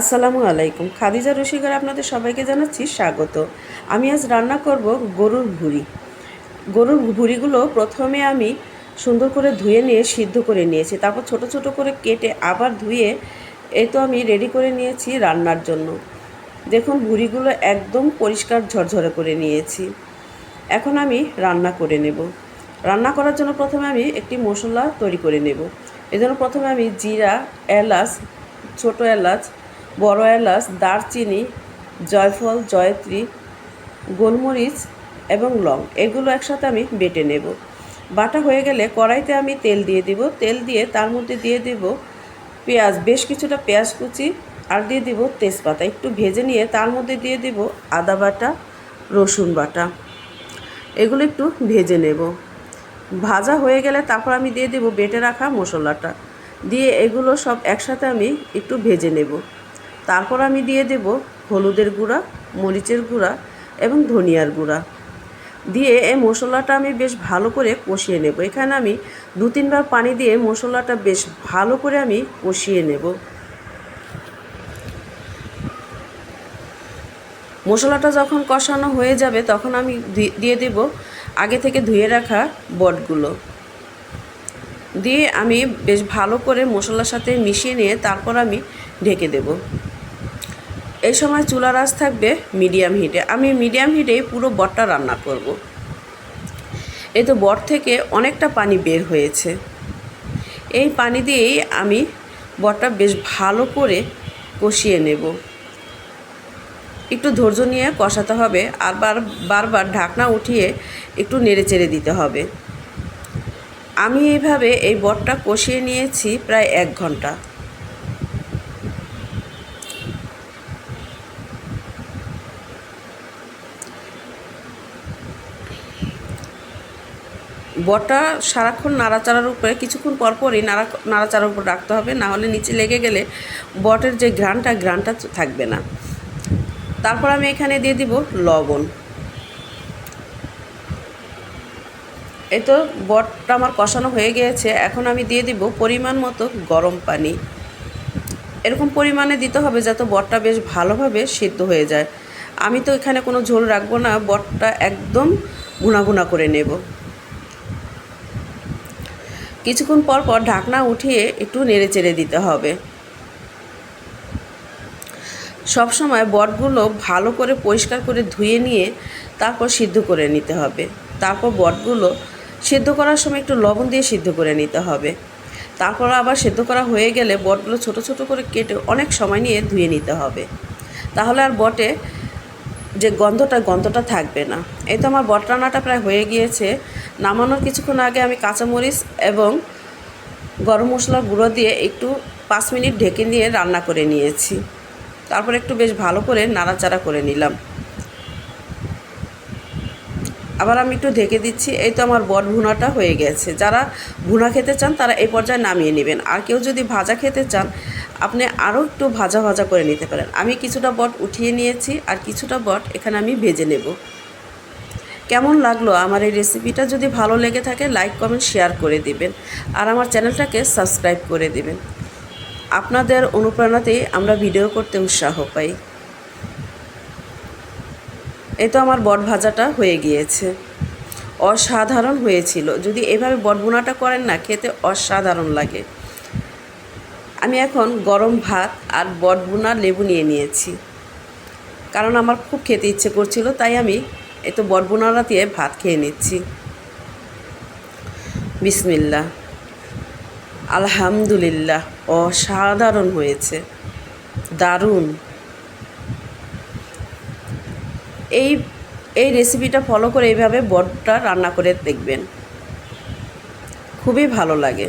আসসালামু আলাইকুম। খাদিজা রসিকার আপনাদের সবাইকে জানাচ্ছি স্বাগত। আমি আজ রান্না করব গরুর ভুঁড়ি। গরুর ভুঁড়িগুলো প্রথমে আমি সুন্দর করে ধুয়ে নিয়ে, সিদ্ধ করে নিয়েছি। তারপর ছোট ছোট করে কেটে আবার ধুয়ে এই তো আমি রেডি করে নিয়েছি রান্নার জন্য। দেখুন, ভুঁড়িগুলো একদম পরিষ্কার ঝরঝরে করে নিয়েছি। এখন আমি রান্না করে নেব। রান্না করার জন্য প্রথমে আমি একটি মশলা তৈরি করে নেব। এজন্য প্রথমে আমি জিরা, এলাচ, ছোট এলাচ বড় এলাচ, দারচিনি, জয়ফল, জয়ত্রী, গোলমরিচ এবং লং। এগুলো একসাথে আমি বেটে নেব। বাটা হয়ে গেলে কড়াইতে আমি তেল দিয়ে দিব। তেল দিয়ে তার মধ্যে দিয়ে দেব পেঁয়াজ, বেশ কিছুটা পেঁয়াজ কুচি আর দিয়ে দিব তেজপাতা। একটু ভেজে নিয়ে তার মধ্যে দিয়ে দিব আদা বাটা, রসুন বাটা। এগুলো একটু ভেজে নেব। ভাজা হয়ে গেলে তারপর আমি দিয়ে দেব বেটে রাখা মশলাটা। দিয়ে এগুলো সব একসাথে আমি একটু ভেজে নেব। তারপর আমি দিয়ে দেব হলুদের গুঁড়া, মরিচের গুঁড়া এবং ধনিয়ার গুঁড়া। দিয়ে এই মশলাটা আমি বেশ ভালো করে কষিয়ে নেব। এখানে আমি দু তিনবার পানি দিয়ে মশলাটা বেশ ভালো করে আমি কষিয়ে নেব। মশলাটা যখন কষানো হয়ে যাবে তখন আমি দিয়ে দেব আগে থেকে ধুয়ে রাখা বটগুলো। দিয়ে আমি বেশ ভালো করে মশলার সাথে মিশিয়ে নিয়ে তারপর আমি ঢেকে দেব। এই সময় চুলার আঁচ থাকবে মিডিয়াম হিটে আমি মিডিয়াম হিটে পুরো বটটা রান্না করব। এই তো বট থেকে অনেকটা পানি বের হয়েছে। এই পানি দিয়েই আমি বটটা বেশ ভালো করে কষিয়ে নেব। একটু ধৈর্য নিয়ে কষাতে হবে, আর বার, বারবার ঢাকনা উঠিয়ে একটু নেড়ে চেড়ে দিতে হবে। আমি এইভাবে এই বটটা কষিয়ে নিয়েছি প্রায় এক ঘণ্টা। বটটা সারাক্ষণ নাড়াচাড়ার উপরে, কিছুক্ষণ পরপরই নাড়া নাড়াচাড়ার উপর রাখতে হবে, না হলে নিচে লেগে গেলে বটের যে ঘ্রাণটা ঘ্রাণটা থাকবে না। তারপর আমি এখানে দিয়ে দিব লবণ। এই তো বটটা আমার কষানো হয়ে গিয়েছে, এখন আমি দিয়ে দিব পরিমাণ মতো গরম পানি। এরকম পরিমাণে দিতে হবে যাতে বটটা বেশ ভালোভাবে সিদ্ধ হয়ে যায়। আমি তো এখানে কোনো ঝোল রাখব না বটটা একদম গুঁড়া করে নেব। কিছুক্ষণ পর পর ঢাকনা উঠিয়ে একটু নেড়ে চেড়ে দিতে হবে। সবসময় বটগুলো ভালো করে পরিষ্কার করে ধুয়ে নিয়ে তারপর সিদ্ধ করে নিতে হবে। তারপর বটগুলো সিদ্ধ করার সময় একটু লবণ দিয়ে সিদ্ধ করে নিতে হবে। তারপর আবার সিদ্ধ করা হয়ে গেলে বটগুলো ছোট ছোট করে কেটে অনেক সময় নিয়ে ধুয়ে নিতে হবে। তাহলে আর বটে যে গন্ধটা গন্ধটা থাকবে না। এই তো আমার বট রান্নাটা প্রায় হয়ে গিয়েছে। নামানোর কিছুক্ষণ আগে আমি কাঁচামরিচ এবং গরম মশলা গুঁড়ো দিয়ে একটু পাঁচ মিনিট ঢেকে নিয়ে রান্না করে নিয়েছি। তারপর একটু বেশ ভালো করে নাড়াচাড়া করে নিলাম। আবার আমি একটু ঢেকে দিচ্ছি। এই তো আমার বট ভুনাটা হয়ে গেছে। যারা ভুনা খেতে চান, তারা এই পর্যায়ে নামিয়ে নেবেন। আর কেউ যদি ভাজা খেতে চান আপনি আরও একটু ভাজা ভাজা করে নিতে পারেন। আমি কিছুটা বট উঠিয়ে নিয়েছি আর কিছুটা বট এখানে আমি ভেজে নেব। কেমন লাগল আমার এই রেসিপিটা? যদি ভালো লেগে থাকে লাইক কমেন্ট শেয়ার করে দিবেন। আর আমার চ্যানেলটাকে সাবস্ক্রাইব করে দিবেন। আপনাদের অনুপ্রেরণাতেই আমরা ভিডিও করতে উৎসাহ পাই। এই তো আমার বট ভাজাটা হয়ে গিয়েছে। অসাধারণ হয়েছিল। যদি এভাবে বট বোনাটা করেন না, খেতে অসাধারণ লাগে। এখন গরম ভাত আর বট বোনা লেবু নিয়ে নিয়েছি। কারণ আমার খুব খেতে ইচ্ছে করছিল, তাই আমি এই তো বট বোনারা দিয়ে ভাত খেয়ে নিচ্ছি। বিসমিল্লা আলহামদুলিল্লাহ, অসাধারণ হয়েছে। দারুণ। এই এই রেসিপিটা ফলো করে এইভাবে বটটা রান্না করে দেখবেন। খুবই ভালো লাগে।